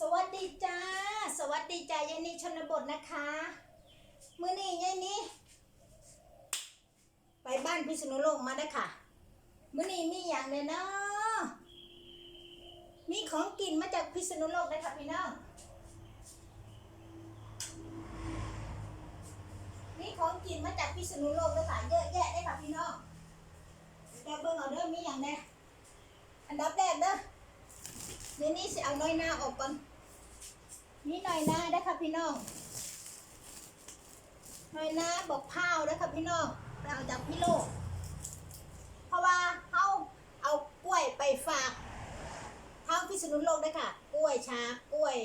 สวัสดีจ้า สวัสดีจ้ายายนีชนบทนะคะ มื้อนี้ยายนีไปบ้านพิษณุโลกมาได้ค่ะ มื้อนี้มีอย่างเลยเนาะมีของกินมาจากพิษณุโลกได้ค่ะพี่น้อง มีของกินมาจากพิษณุโลกเลยค่ะเยอะพี่น้องเดี๋ยวเบิ่งเอาเด้อมีอย่างแน่อันดับแรกเด้อ เดี๋ยว นี้สิเอาน้อยหน้าออกก่อน นี่น้อยหน้าได้ค่ะพี่น้องน้อยหน้าบอกเผาได้ค่ะพี่น้องไปเอาจากพี่โลก เพราะว่าเขาเอากล้วยไปฝากทาพิษณุโลกได้ค่ะ กล้วยชากล้วย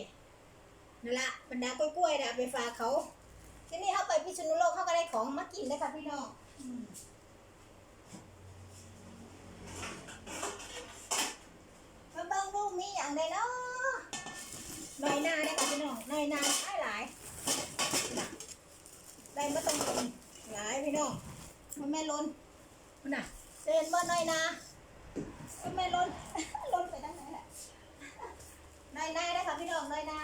นั่นละบรรดากล้วยกล้วยนะไปฝากเขา ทีนี้เขาไปพิษณุโลกเขาก็ได้ของมากินได้ค่ะพี่น้องอืม มาเบิ่งลูกมีอย่างใดเนาะน้อยหน้าได้ค่ะพี่น้องน้อยหน้าหลายหลายน่ะได้มาต้องกินหลาย พี่น้องมันไม่ล้นมันน่ะเดินบ่น้อยหนามันไม่ล้นล้นไปทั้งไหนแหละน้อยหน้าได้ค่ะพี่น้องน้อยหนา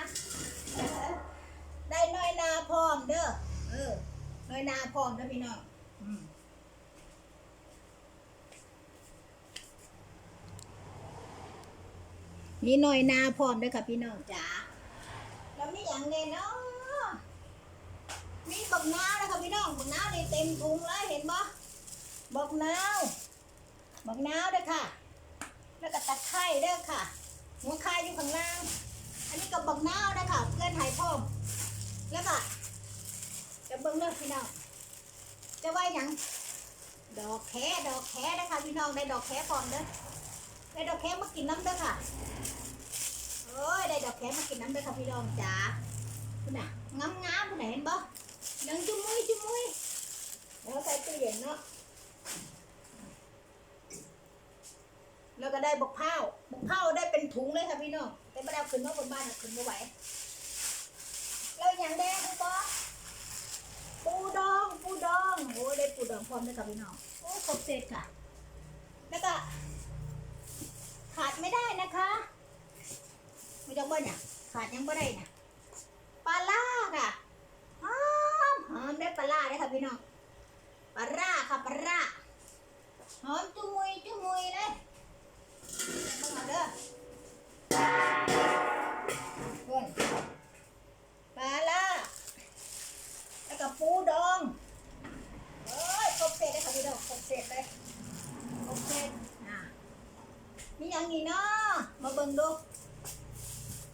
ได้น้อยหนาพร้อมเด้อเออน้อยหนาพร้อมเด้อพี่น้องอืมมีหน่อยนาพร้อมด้วยค่ะพี่น้องจ๋าแล้วมีอย่างเนเนาะมีบักนาวนะคะพี่น้อง ถุงเลยเห็นบ่บักนาวบักนาวเด้อค่ะ แล้วก็ตะไคร้เด้อค่ะหัวไข่อยู่ข้างล่าง อันนี้ก็บักนาวนะคะเพื่อนไทยพอมแล้วก็จะเบิ่งเด้อพี่น้องจะไว้หยังดอกแคดอกแคนะคะพี่น้องได้ดอกแคพร้อมเด้อได้ดอกแคมากินน้ำเด้อค่ะโอ้ยได้ดอกแคมากินน้ำเด้อค่ะพี่น้องจ๋าคุณน่ะงามงามๆคุณน่ะเห็นบ่ยังจุ้มุ้ยจุ้มุ้ยแล้วใส่ตู้ เนาะแล้วก็ได้บกเผาบกเผาได้เป็นถุงเลยค่ะพี่น้องแต่ไม่ได้เอาขึ้นมาบนบ้านขึ้นไม่ไหวแล้วอย่างแดงคุณปอปูดองปูดองโอ้ได้ปูดองพร้อมเลยค่ะพี่น้องโอ้ครบเสร็จค่ะ แล้วก็ขาดไม่ได้นะคะไม่ต้องเบิ้ลเนี่ยขาดยังไม่ได้เนี่ย ปูดองเอ้ยครบเสร็จเลยค่ะพี่ดองครบเสร็จเลยครบเสร็จนี่ยัางนี้เนาะมาเบิ่งดู